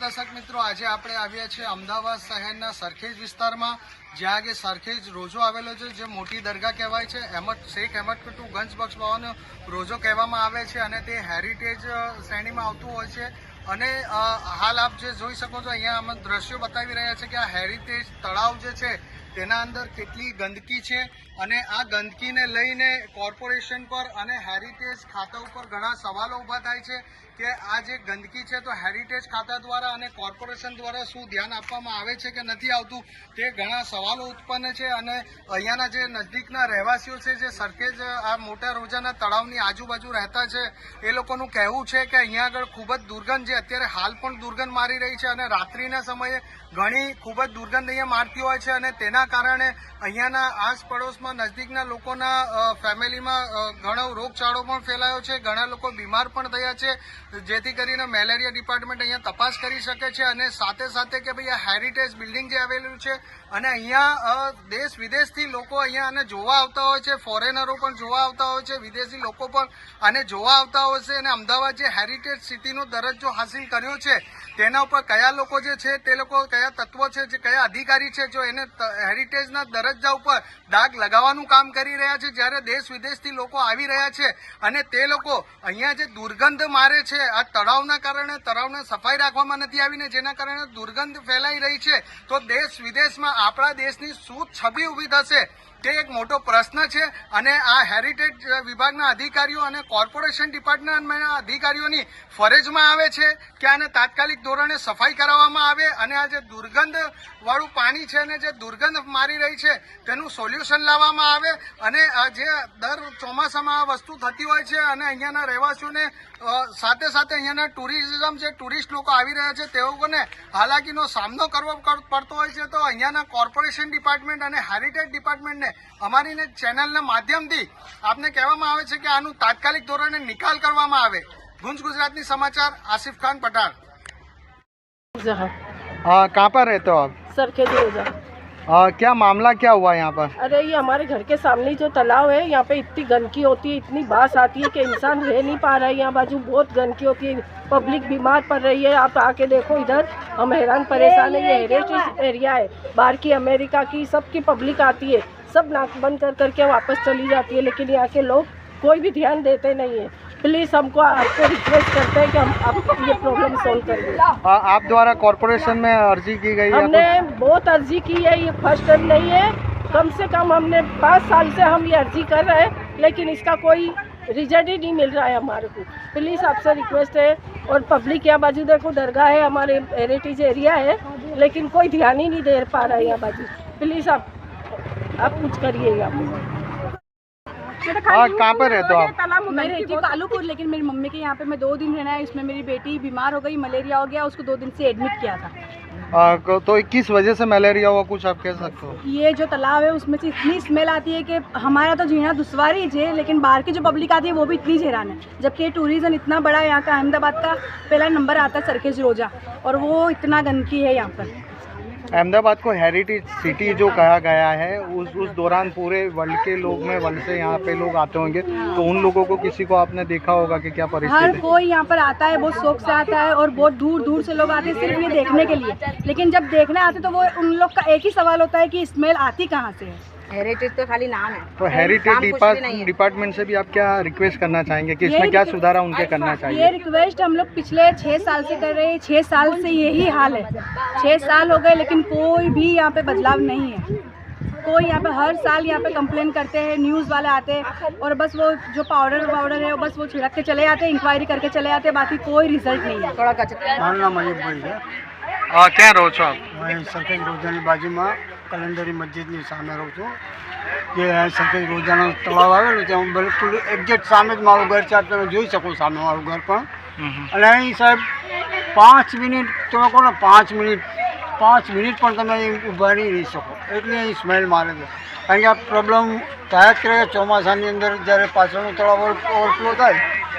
દર્શક મિત્રો, આજે આપણે આવ્યા છીએ અમદાવાદ શહેરના સરખેજ વિસ્તારમાં. જ્યાં આગે સરખેજ રોજો આવેલો છે, જે મોટી દરગાહ કહેવાય છે. અહેમદ શેખ અહેમદ કુટુ ગંજ બક્ષ બાવાનો રોજો કહેવામાં આવે છે અને તે હેરિટેજ શ્રેણીમાં આવતું હોય છે. અને હાલ આપ જે જોઈ શકો છો, અહીંયા અમે દ્રશ્યો બતાવી રહ્યા છે કે આ હેરિટેજ તળાવ જે છે, તેના અંદર કેટલી ગંદકી છે અને આ ગંદકીને લઈને કોર્પોરેશન પર અને હેરિટેજ ખાતા ઉપર ઘણા સવાલો ઊભા થાય છે કે આ જે ગંદકી છે, તો હેરિટેજ ખાતા દ્વારા અને કોર્પોરેશન દ્વારા શું ધ્યાન આપવામાં આવે છે કે નથી આવતું, તે ઘણા સવાલો ઉત્પન્ન છે અને અહીંયાના જે નજદીકના રહેવાસીઓ છે, જે સરખેજ આ મોટા રોજાના તળાવની આજુબાજુ રહેતા છે, એ લોકોનું કહેવું છે કે અહીંયા આગળ ખૂબ જ દુર્ગંધ જે અત્યારે હાલ પણ દુર્ગંધ મારી રહી છે અને રાત્રિના સમયે ઘણી ખૂબ જ દુર્ગંધ અહીંયા મારતી હોય છે અને તેના કારણે અહીંયાના આસ પડોશમાં નજદીકના લોકોના ફેમિલીમાં ઘણો રોગચાળો પણ ફેલાયો છે, ઘણા લોકો બીમાર પણ થયા છે, જેથી કરીને મેલેરિયા ડિપાર્ટમેન્ટ અહીંયા તપાસ કરી શકે છે અને સાથે સાથે કે ભાઈ આ હેરિટેજ બિલ્ડિંગ જે આવેલું છે અને અહીંયા દેશ વિદેશથી લોકો અહીંયા આને જોવા આવતા હોય છે ફોરેનરો પણ જોવા આવતા હોય છે, વિદેશી લોકો પણ આને જોવા આવતા હોય છે અને અમદાવાદ જે હેરિટેજ સિટીનો દરજ્જો હાસિલ કર્યો છે. તેના ઉપર કયા લોકો જે છે, તે લોકો કયા તત્વો છે, જે કયા અધિકારી છે, જો એને હેરિટેજના દરજ્જા ઉપર ડાઘ લગાવવાનું કામ કરી રહ્યા છે, જ્યારે દેશ વિદેશથી લોકો આવી રહ્યા છે અને તે લોકો અહીંયા જે દુર્ગંધ મારે છે, આ તળાવના કારણે તળાવને સફાઈ રાખવામાં નથી આવીને, જેના કારણે દુર્ગંધ ફેલાઈ રહી છે, તો દેશ વિદેશમાં આપણા દેશની શું છબી ઊભી થશે, તે એક મોટો પ્રશ્ન છે અને આ હેરિટેજ વિભાગના અધિકારીઓ અને કોર્પોરેશન ડિપાર્ટમેન્ટના અધિકારીઓની ફરજમાં આવે છે કે આને તાત્કાલિક ધોરણે સફાઈ કરાવવામાં આવે અને આ જે દુર્ગંધ વાળું પાણી છે અને જે દુર્ગંધ મારી રહી છે, તેનું સોલ્યુશન લાવવામાં આવે અને જે દર ચોમાસામાં આ વસ્તુ થતી હોય છે અને અહીંયાના રહેવાસીઓને સાથે સાથે અહીંયાના ટુરિઝમ જે ટુરિસ્ટ લોકો આવી રહ્યા છે, તેઓને હાલાકીનો સામનો કરવો પડતો હોય છે, તો અહીંયાના કોર્પોરેશન ડિપાર્ટમેન્ટ અને હેરિટેજ ડિપાર્ટમેન્ટને અમારી ચેનલના માધ્યમથી આપને કહેવામાં આવે છે કે આનું તાત્કાલિક ધોરણે નિકાલ કરવામાં આવે. ગુંજ ગુજરાતની સમાચાર આસિફ ખાન પઠાણ जहाँ कहाँ पर रहते हो आप सरखेज रोजा क्या मामला क्या हुआ यहाँ पर अरे ये हमारे घर के सामने जो तालाब है यहाँ पे इतनी गंदगी होती है इतनी बास आती है कि इंसान रह नहीं पा रहा है यहाँ बाजू बहुत गंदगी होती है पब्लिक बीमार पड़ रही है आप आके देखो इधर हम हैरान परेशान है ये हेरिटेज एरिया है बाहर की अमेरिका की सबकी पब्लिक आती है सब नाक बंद कर करके वापस चली जाती है लेकिन यहाँ के लोग कोई भी ध्यान देते नहीं है प्लीज़ हमको आपको रिक्वेस्ट करते हैं कि हम आप ये प्रॉब्लम सॉल्व करिए आप द्वारा कॉरपोरेशन में अर्जी की गई हमने बहुत अर्जी की है ये फ़र्स्ट टाइम नहीं है। कम से कम हमने पाँच साल से हम ये अर्जी कर रहे हैं लेकिन इसका कोई रिज़ल्ट ही नहीं मिल रहा है हमारे को। प्लीज़ आपसे रिक्वेस्ट है और पब्लिक यहाँ बाजू देखो दरगाह है हमारे हेरिटेज एरिया है लेकिन कोई ध्यान ही नहीं दे पा रहा है यहाँ बाजू। प्लीज़ आप आप कुछ करिए पे हाँ कहाँ पर रहते हो आप? मैं रहती हूँ कालूपुर लेकिन मेरी मम्मी के यहाँ पे मैं दो दिन रहना है इसमें मेरी बेटी बीमार हो गई मलेरिया हो गया उसको दो दिन से एडमिट किया था। आ, तो किस वजह से मलेरिया हुआ कुछ आप कह सकते हो? ये जो तालाब है उसमें से इतनी स्मेल आती है कि हमारा तो जीना दुशवार ही है लेकिन बाहर की जो पब्लिक आती है वो भी इतनी हैरान है। जबकि ये टूरिज़्म इतना बड़ा है यहाँ का अहमदाबाद का पहला नंबर आता है सरखेज रोजा और वो इतना गंदगी है यहाँ पर। अहमदाबाद को हेरिटेज सिटी जो कहा गया है उस उस दौरान पूरे वर्ल्ड के लोग में वर्ल्ड से यहाँ पे लोग आते होंगे। तो उन लोगों को किसी को आपने देखा होगा कि क्या परिस्थिति हर कोई यहाँ पर आता है बहुत शौक से आता है और बहुत दूर दूर से लोग आते हैं सिर्फ़ ये देखने के लिए। लेकिन जब देखने आते तो वो उन लोग का एक ही सवाल होता है कि स्मेल आती कहाँ से है? हेरिटेज तो खाली नाम है। तो हेरिटेज। डिपार्टमेंट से भी आप क्या रिक्वेस्ट करना चाहेंगे? कि इसमें क्या सुधार उनके करना चाहिए? ये रिक्वेस्ट हम लोग पिछले छः साल से कर रहे हैं। छः साल से यही हाल है। छः साल हो गए लेकिन कोई भी यहाँ पे बदलाव नहीं है। कोई यहाँ पे हर साल यहाँ पे कंप्लेन करते हैं न्यूज़ वाले आते हैं और बस वो जो पाउडर वाउडर है वो बस वो छिड़क के चले जाते हैं इंक्वायरी करके चले जाते हैं बाकी कोई रिज़ल्ट नहीं है। थोड़ा कचरा ક્યાં રહો છો આપ? હું સરખેજ રોજાની બાજુમાં કલંદરી મસ્જિદની સામે રહું છું. જે સરખેજ રોજાનો તળાવ આવેલું છે હું બિલકુલ એક્ઝેક્ટ સામે જ મારું ઘર છે આપ તમે જોઈ શકો સામે મારું ઘર પણ. અને અહીં સાહેબ પાંચ મિનિટ તમે કહો ને પાંચ મિનિટ પાંચ મિનિટ પણ તમે અહીં ઊભા નહીં રહી શકો. એટલે અહીં સ્મેલ મારે છે. કારણ કે આ પ્રોબ્લેમ થાય જ કરે ચોમાસાની અંદર જ્યારે પાછળનું તળાવ ઓવરફ્લો થાય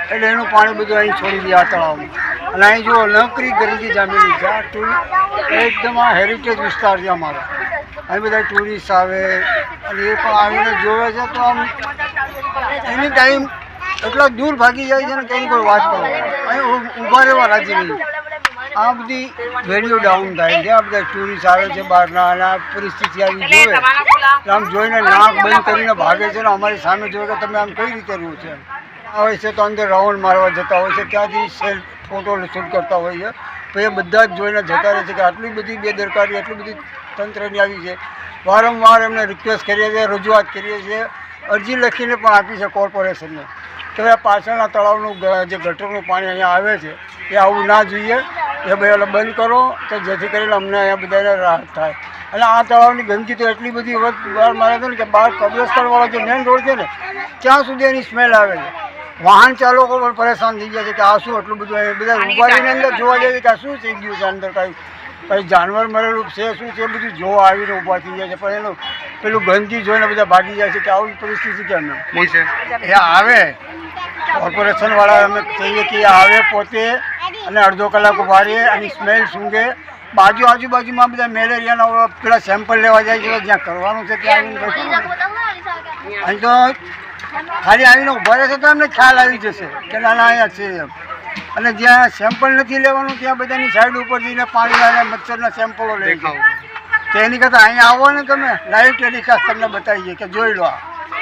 એટલે એનું પાણી બધું અહીં છોડી દે આ તળાવમાં. અને અહીં જો નકરી ગરીબી જામેલી છે. આ ટુરિસ્ટ એકદમ આ હેરિટેજ વિસ્તાર છે અમારો. અહીં બધા ટુરિસ્ટ આવે, અને એ પણ આવીને જોવે છે તો આમ એની ટાઈમ એટલા દૂર ભાગી જાય છે ને કંઈ કોઈ વાત કરો અહીં ઊભા રહેવા રાજી નહીં. આ બધી વેલ્યુ ડાઉન થાય છે. આ બધા ટુરિસ્ટ આવે છે બહારના, અને આ પરિસ્થિતિ આવી જોવે. આમ જોઈને નાક બંધ કરીને ભાગે છે ને અમારી સામે જોવે કે તમે આમ કઈ રીતે રહ્યું છે? આવે છે તો અંદર રાઉન્ડ મારવા જતા હોય છે. ત્યાંથી સેલ્ફ ફોટો શૂટ કરતા છે. પછી એ બધા જ જોઈને જતા રહે છે કે આટલી બધી બેદરકારી, આટલી બધી તંત્રની આવી છે. વારંવાર એમને રિક્વેસ્ટ કરીએ છીએ, રજૂઆત કરીએ છીએ. અરજી લખીને પણ આપી છે કોર્પોરેશનને કે આ પાછળના તળાવનું જે ગટરનું પાણી અહીંયા આવે છે, એ આવું ના જોઈએ. એ બધા બંધ કરો, તો જેથી કરીને અમને અહીંયા બધાને રાહત થાય. અને આ તળાવની ગંદકી તો એટલી બધી બહાર મારે છે ને કે બહાર કબ્રસ્તાનવાળો જે મેઇન રોડ છે ને, ત્યાં સુધી એની સ્મેલ આવે છે. વાહન ચાલકો પણ પરેશાન થઈ ગયા છે કે આ શું એટલું બધું બધા ઉભારીને અંદર જોવા જાય છે કે શું થઈ ગયું છે અંદર કાંઈ કંઈ જાનવર મરેલું છે શું છે એ બધું જોવા આવીને ઊભા થઈ જાય છે. પણ એનું પેલું ગંદકી જોઈને બધા ભાગી જાય છે કે આવી પરિસ્થિતિ કેમ એ આવે. કોર્પોરેશન વાળા અમે કહીએ કે આવે પોતે અને અડધો કલાક ઊભા રહે અને સ્મેલ સૂંઘે. બાજુ આજુબાજુમાં બધા મેલેરિયાના પેલા સેમ્પલ લેવા જાય છે જ્યાં કરવાનું છે ત્યાં અહીં તો ખાલી આવીને ઉભા રહેશે તો એમને ખ્યાલ આવી જશે કે ના ના અહીંયા છે એમ અને જ્યાં સેમ્પલ નથી લેવાનું ત્યાં બધાની સાઈડ ઉપર જઈને પાણીના અને મચ્છરના સેમ્પલો લે છે તો એની કરતાં અહીંયા આવો ને તમે લાઈવ ટેલિકાસ્ટ તમને બતાવીએ કે જોઈ લો આ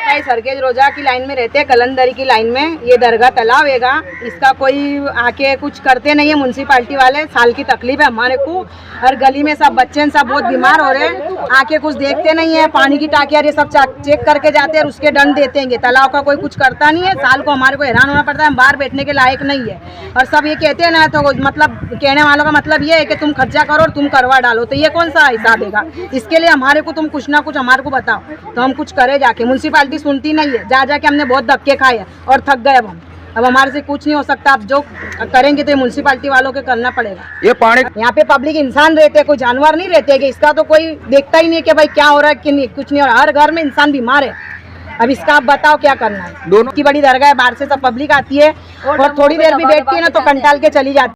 ये सरखेज रोजा की लाइन में रहते हैं कलंदरी की लाइन में ये दरगाह तालाब हैगा इसका कोई आके कुछ करते नहीं है म्यूनसिपाली वाले साल की तकलीफ है हमारे को हर गली में सब बच्चे हैं, सब बहुत बीमार हो रहे हैं आके कुछ देखते नहीं है, पानी की टाकियाँ ये सब चेक करके जाते हैं और उसके दंड देते हैं। तालाब का कोई कुछ करता नहीं है, साल को हमारे को हैरान होना पड़ता है, हम बाहर बैठने के लायक नहीं है। और सब ये कहते हैं ना तो मतलब कहने वालों का मतलब ये है कि तुम खर्चा करो और तुम करवा डालो। तो ये कौन सा हिसाब हैगा इसके लिए हमारे को तुम कुछ ना कुछ हमारे को बताओ। तो हम कुछ करे जाके। म्यूनसिपालिटी सुनती नहीं है। जा जाके हमने बहुत धक्के खाए और थक गए अब हम। अब हमारे से कुछ नहीं हो सकता आप जो करेंगे तो म्यूनसिपालिटी वालों के करना पड़ेगा। ये पानी यहाँ पे पब्लिक इंसान रहते हैं कोई जानवर नहीं रहते कि इसका तो कोई देखता ही नहीं है कि भाई क्या हो रहा है कि नहीं कुछ नहीं हो रहा। हर घर में इंसान बीमार है। अब इसका आप बताओ क्या करना है? दोनों की बड़ी दरगाह है बाहर से सब पब्लिक आती है और थोड़ी देर भी बैठती है ना तो कंटाल के चली जाती है।